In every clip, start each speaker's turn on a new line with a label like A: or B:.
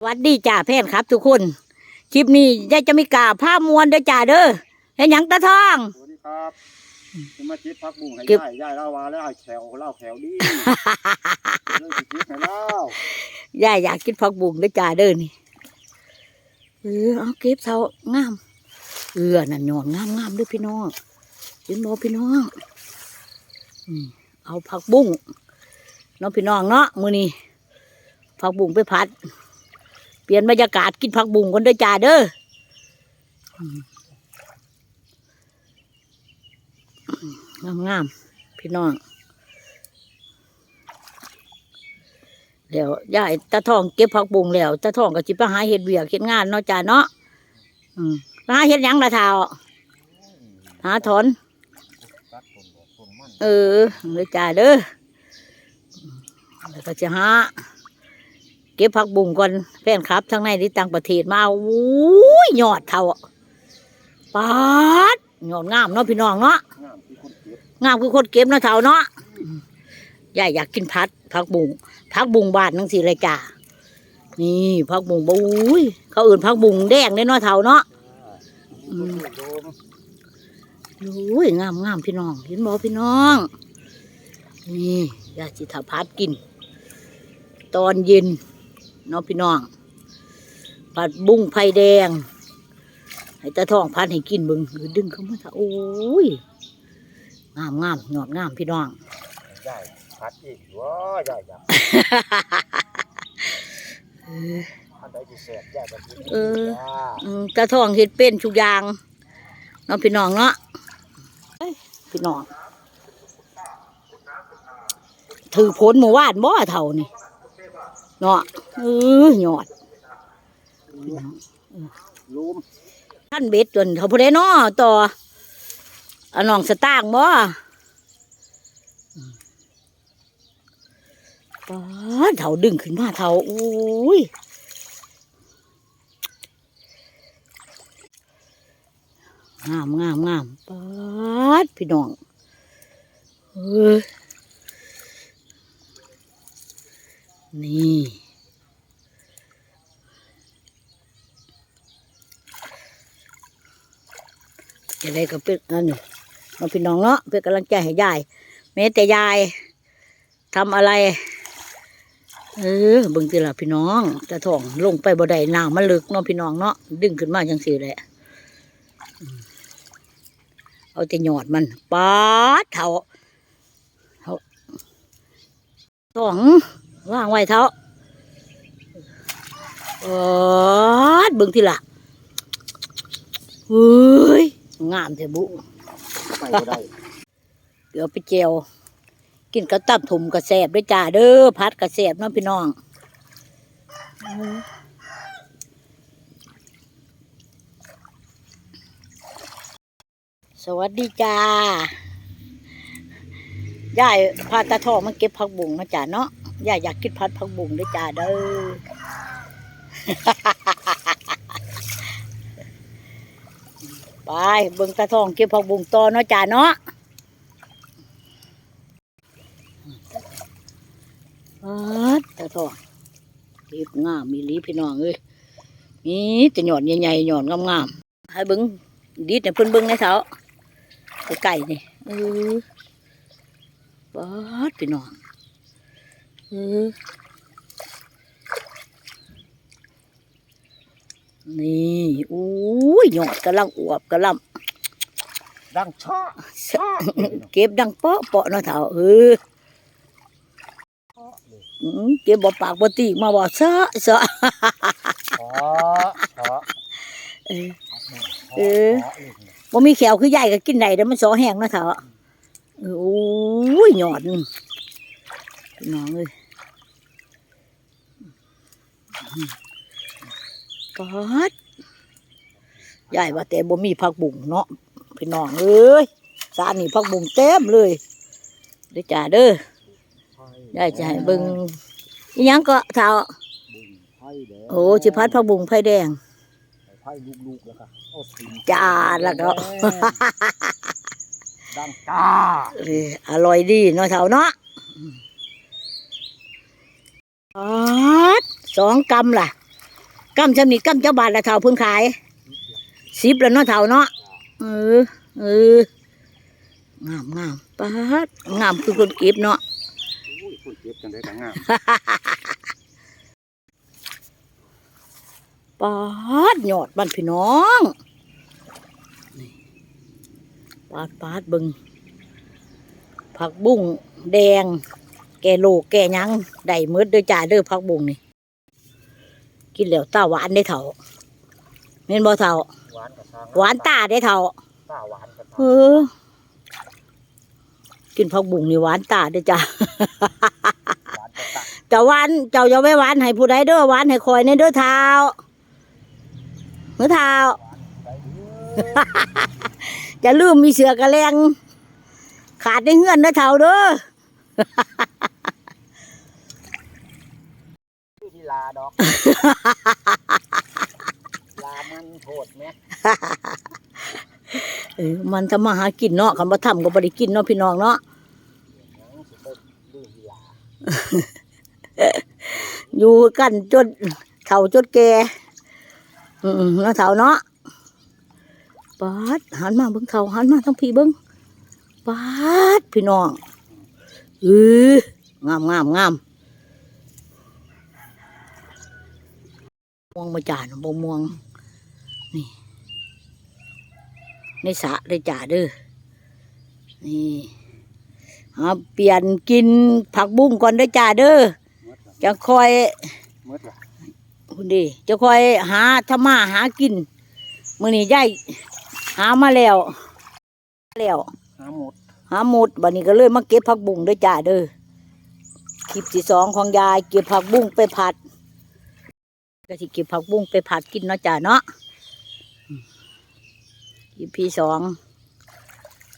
A: สวัสดีจ่าแพนครับ ทุกคน คลิปนี้ยายจะมีกาผ้ามวนเด้อจ่าเด้อเห็นหยังตาทอง
B: สวัสดีครับจะมาจิตพักบุ้งให้
A: เก็บ
B: ย่ายย่ายเล่าวาแล้วให้แขวเล่าแขวดีเรื่องสิจิตให้เล่ายา
A: ยอยากกินผักบุ้งเด้อจ่าเด้อนี่เออเอาเก็บเสางามเออนั่นหยอนงามงามเด้วยพี่น้องเห็นบ่พี่น้องอืมเอาผักบุ้งเนาะพี่น้องเนาะมื้อนี้ผักบุ้งไปผัด เปลี่ยนบรรยากาศกินผักบุ้งกันเด้อจ่าเด้อองามงามพี่น้องเดี๋ยวยายตาทองเก็บผักบุ้งแล้วตาทองก็จิไปหาเห็ดเบียกเห็ดงานเนาะจ้าเนาะหาเห็ดยังละเท้าหาถอน
B: ตัดต้นดอกต้นมัน
A: เออเลยจ้าเด้อแล้วก็จะหา เก็บผักบุ้งก่อนแฟนครับทั้งในที่ต่างประเทศมาอู้ยยอดเท่าปาดยอดงามเนาะพี่น้องเนาะ
B: งามคื
A: อคนเก็บเนาะเท่าเนาะยายอยากกินพัดผักบุ้งผักบุ้งบาทนังสิเลยจ้านี่ผักบุ้งบุ้ยเขาอื่นผักบุ้งแดงเด้เนาะเท่าเนาะอืม
B: โดม
A: โอ้ยงามงามพี่น้อง เห็นบ่พี่น้อง นี่ยาจิตาพัดกิน ตอนเย็น เนาะพี่น้อง ผัดบุ้งไผ่แดง ให้ตาทองพัดให้กินเบึงหรือดึงเข้ามาถ้าโอ้ยงามงามหยอดงามพี่น้อง
B: ย่ายพัดอีกว้าย่ายอยากอันใดที่แสบย่ายแบบนี้
A: เออ
B: จ้า
A: อืมตาทองเห็ดเป็นทุกอย่างเนาะพี่น้องเนาะเอ้ยพี่น้องถือผลเมื่อวานบ่เท่านี่ เนาะเออหยอดพี่น้อง
B: ลุม
A: ท่านเบ็ดจนเขาพอได้เนาะต่ออันน้องสตางค์บ่อืมป๊าดเท่าดึงขึ้นมาเท่าอุ้ยงามงามงามป๊าดพี่น้องเอ้ย นี่ จะได้ก็เป็นอันนี้มาพี่น้องเนาะเป็นกำลังใจให้ยายแม้แต่ยายทำอะไร เออบิ่งทีละพี่น้องจะถ่องลงไปบ่ได้น้ำมันลึกเนาะพี่น้องเนาะดึงขึ้นมาจังสี่แหละเอาแต่หยอดมันปาดเท่าเท่าถ่อง ว่างไว้เท่าปาดเบิ่งทีละเฮ้ย งามเถอะบุ
B: ไปก็ได้
A: เดี๋ยวไปเจียว กินกระตับถุ่มกระแสบด้วยจ้าเด้อพัดกระแสบเน้องพี่น้องสวัสดีจ้ายายพาตาทองมาเก็บผักบุ้งนะจ้าเนาะ ย่าอยากกินพัดผักบุ้งด้วยจ้าเด้อไปเบิ่งตาทองเก็บผักบุ้งต่อเนาะจ้าเนาะปัดตาทองเก็บงามมีหลีพี่น้องเอ้ยนี่จะหย่อดใหญ่ๆหย่อดงามๆให้เบิ่งดีดเนี่ยเพิ่นเบิ่งในเสาไก่นี่เออปัดพี่น้อง นี่อู้ยหยอดกำลังอวบกำลัง
B: ดังช่อ
A: เก็บดังเปาะเปาะเนาะเถาเอออืมเก็บบ่ปากบ่ตีมาบ่ซะซะ
B: ช่อช่อ
A: เออเออบ่มีแขวคือใหญ่ก็กินได้เด้อมันสอแห้งเนาะเถาเออโอ้ยหยอดนี่พี่น้องเอ้ย ปอดใหญ่ว่าแต่บ่มีผักบุ้งเนาะพี่น้องเอ้ยสารนี่ผักบุ้งเต็มเลยเด้อจ้าเด้อได้จะให้เบิ่งอีหยังก็เท่า
B: บุ้งไผ่แดง
A: โอ้สิพัดผักบุ้งไผ่แดง
B: ไผ่ลูกๆแล้วก็เอาสิน
A: จ้าแล้วก็
B: ดังจ้า
A: เอออร่อยดีเนาะเท่าเนาะปัด สองกำล่ะกำจำนี่กำเจ้าบาทละเท่าเพิ่นขายสิบล้วเนาะเท่าเนาะเออเอองามงามปาดงามคือคนเก็บเนาะ
B: คนเจ็บจังได้กังาม
A: ปาดยอดบ้านพี่น้องปาดปาดบิงผักบุ้งแดง แกโลกแกยังได้มืดเด้อจ่าเด้อผักบุ้งนี่ กินแล้วตาหวานได้เถ่าเม่นบ่เถ่า
B: หวานกับทาง
A: หวานตาได้เถ่า
B: ตาหวานกับทาง
A: เออกินผักบุ้งนี่หวานตาเด้อจ้า
B: หวานกับตา
A: เจ้าหวานเจ้าอย่าไว้หวานให้ผู้ใดเด้อหวานให้คอยในเด้อเท้าเมื่อเท้า
B: ไปเด้อ
A: จะลืมมีเสือกระแลงขาดในเงื่อนเด้อเท้าเด้อ
B: ชื่อ ที่ลาดอก ลามันโทษไหม
A: เออมันทำมาหากินเนาะคำว่าทำก็บ่ได้กินเนาะพี่น้องเนาะ
B: ยังสิไปดื้อที่ลา
A: อยู่กันจนเฒ่าจนแก่อืมเนาะเฒ่าเนาะปาดหันมาเบิ่งเฒ่าหันมาทั้งพี่เบิ่งปาดพี่น้องเอองามงามงาม ม่วงมาจ่าบ่ม่วง นี่ ในสระเลยจ่าเด้อ นี่หาเปลี่ยนกินผักบุ้งก่อนเด้อจ่าเด้อ
B: เมื่อละ
A: จะคอย
B: เมื่อละ
A: คุณดี จะคอยหาทำมาหากินมื้อนี้ยายหามาแล้ว แล้ว
B: หาหมด
A: หาหมดบัดนี้ก็เลยมาเก็บผักบุ้งเด้อจ้าเด้อคลิปที่สองของยายเก็บผักบุ้งไปผัด ก็ที่เก็บผักบุ้งไปผัดกินเนาะจ้าเนาะอืมคลิปที่สอง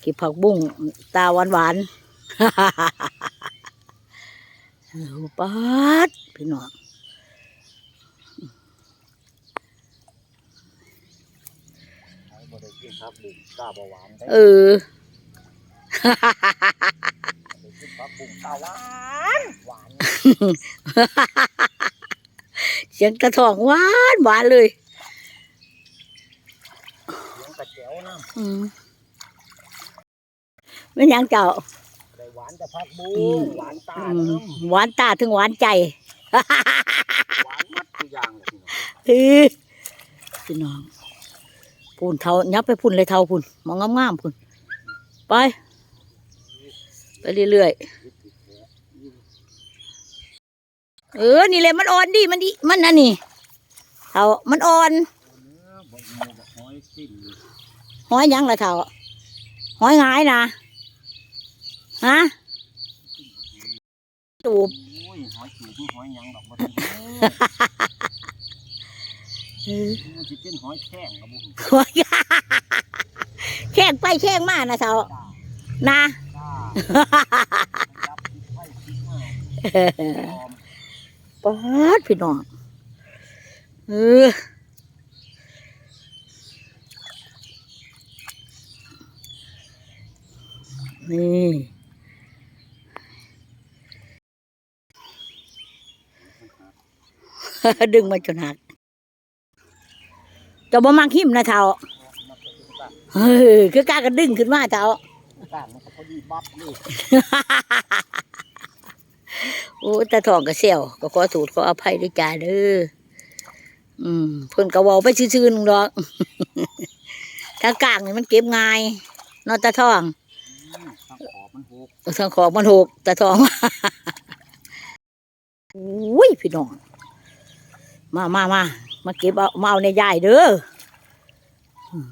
A: เก็บผักบุ้งตาหวานหวานๆเออปัดพี่น้อง
B: ใช้บ่ได้กินครับบุ้งตาบ่หวานได้
A: เออ
B: ได้กินครับบุ้งตาหวานหวาน
A: เสียงกระทองหวานหวานเลย
B: เสียงกระเจียวน้
A: อืมไม่นหยังเจ้าำ
B: ได้หวานแต่พักบุ้
A: อืม
B: งหวานตา
A: อืม
B: น้
A: หวานตาถึงหวานใจำ
B: หวานมัดทุกอย่างเลยพี่น้อง
A: เฮ้ยพี่น้องพูนเท่ายับไปพุ่นเลยเท่าพุ่นมองงามๆพุ่นไป ไปเรื่อยๆ เออ นี่เลยมันอ่อนดิ มันดิมันอันนี้เท่ามันอ่อน
B: เนื้อบ่มีบ่หอยสิ้นเลย
A: หอยหยังละเท่าหอยหงายนะฮะตูบ
B: โอ้ยหอยจูบหอยหยังดอกบ่ได้เด้อ
A: เออ
B: มันสิเป็นหอยแข้งกับบุ้ง
A: หอยแข่งไปแข่งมานะเท่านะ ปาดพี่น้องเออนี่ดึงมาจนหักเจะบ่มังหิมนะเท่า
B: มันก็เป็นการ
A: เฮ้ยคือกล้ากันดึงขึ้นมาเท่า
B: การมันก็พอดีบับนี่
A: โอ้แต่ทองก็เสี่ยวก็ขอสูตรขออภัยด้วยจ้าเด้ออืมเพิ่นก็เว้าไปซื่อๆนึงดอกถ้ากลางนี่มันเก็บง่ายเนอตาทอง
B: อืมทางขอบมันหก
A: ทางของมันหกตาทองอุ้ยพี่น้องมามามามาเก็บเอามาเอาในยายเด้ออืม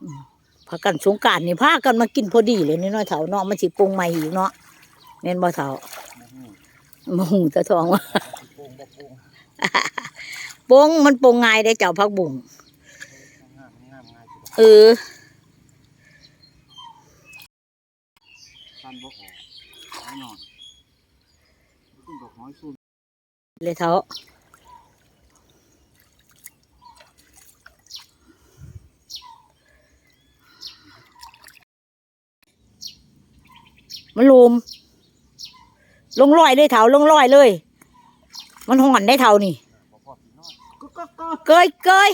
A: อืมพากันสงกรารนี่พากันมากินพอดีเลยนี่น้อยเถาเนาะมันสิปรุงใหม่อีกเนาะ แม่นบ่เถา
B: บ่ฮู้
A: โมหูตาทองว่า
B: สิโป่งบ่โป่ง
A: ปงมันปงง่ายได้เจ้าพักบุ่ง
B: งามงามง่ายสิบ่
A: เออ
B: คันบ่ออกหอยนอนขึ้นดอกหอยซุ่ม
A: เลยเท้ามันลม ลงลอยเลยเท้าลงลอยเลย มันห่อนได้เท่านี่
B: บ่พอสิก็ก็
A: เกยเกย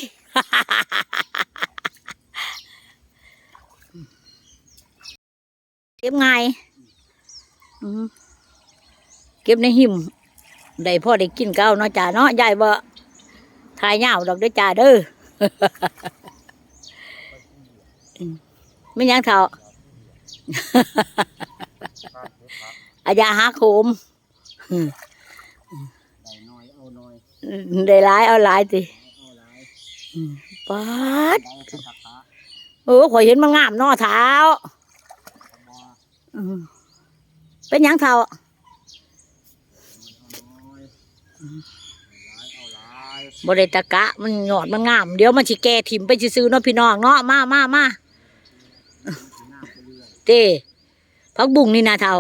A: เก็บไงายเก็บในหิมได้พ่อได้กินเก้าวเนาะจ่าเนาะยายบ่ทายเหงาดอกเด้อจ่าเด้อไม่ยังเท่า อาญาหาโคม
B: ได้น้อยเอาน้อย
A: ได้หลายเอาหลายสิปาด
B: ได้ขา
A: เออข่อยเห็นมันงามเนอเท้าเป็นยังเท้า
B: เอาน้อยเลาย
A: บริตะกะ มันหยอดมันงาม เดี๋ยวมันสิแก่ถิ่มไปซื้อเนาะพี่น้องเนาะมามามา
B: เต้
A: พักบุ้งนี่นะเท้า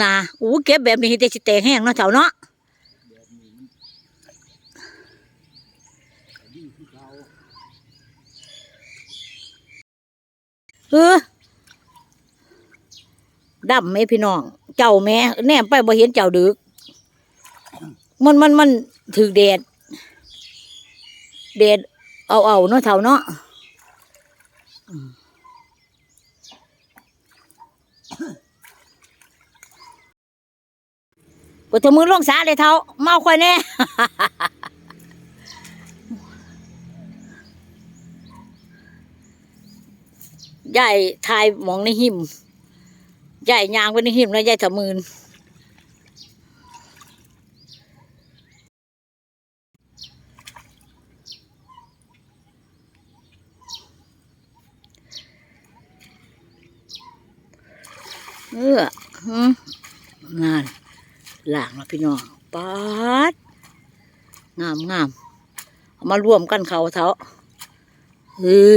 B: นาะ
A: อู้เก็บแบบนี้แต่สิแตกแห้งเนาะเท้าเนาะ
B: แบบนี้มันดีที่เอ
A: อดำไหมพี่น้อง เจ้าแม่แนมไปบ่เห็นเจ้าดึก มันมันมันถือแดดแดดเอาเอาๆเนาะเท่าเนาะอืม ปวดมือลงสาเลยเท่าเมาค่อยแน่ยายทายมองในหิมยายยางไปในหิมแล้วยายถมืนเออหืมงาน หลางแล้วพี่น้องปาดงามงามเอามารวมกันเขาเท้าเออ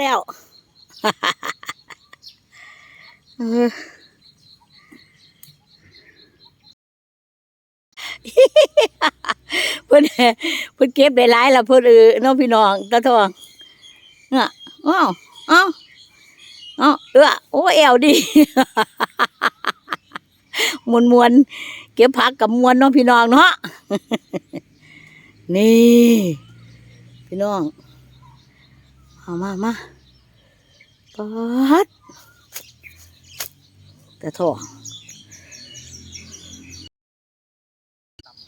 A: แล้วเออเพิ่อนเพิ่นเก็บได้หลายล้วเพิ่อนเออน้องพี่น้องตาทองเนี่ยอ้าวอ้าว เอ้าวเออโอ้แอวดีมวนมวนเก็บผักกับมวนน้องพี่น้องเนาะนี่ พี่น้องเอามามาปัดแต่ทอง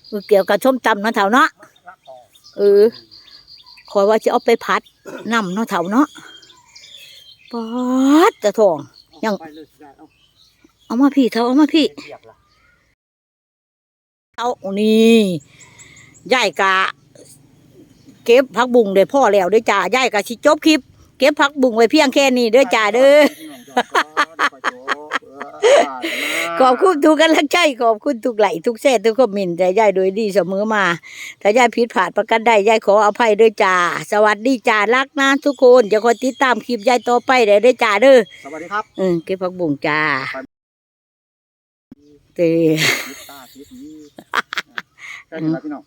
A: เออเกี่ยวกับชมตำนาะเถาเนาะเออคอยว่าจะเอาไปพัดน้ำเนาะเถาเนาะ ปัดแต่ทอง ยัง
B: ไปเลยสิได้เอา
A: เอามาพี่เถาเอามาพี่
B: เทียบละ
A: เอานี่ยายกะ เก็บผักบุ้งเด้อพ่อแล้วเด้อจ้ายายกะสิจบคลิป เก็บผักบุ้งไว้เพียงแค่นี้เด้อจ้าเด้อ ขอบคุณทุกกำลังใจขอบคุณทุกไหลค์ทุกแซ่ทุกคอมเมนต์แต่ยายโดยดีเสมอมาถ้ายายผิดพลาดประกันได้ยายขออภัยด้วยจ้าสวัสดีจ้ารักนะทุกคนจะคอยติดตามคลิปยายต่อไปได้ด้วยจ้าเด้อ
B: สวัสดีครับ
A: เออเก็บผักบุ้งจ้าเต
B: ยิบตาทิพนี้ได้เวลาพี่น้อง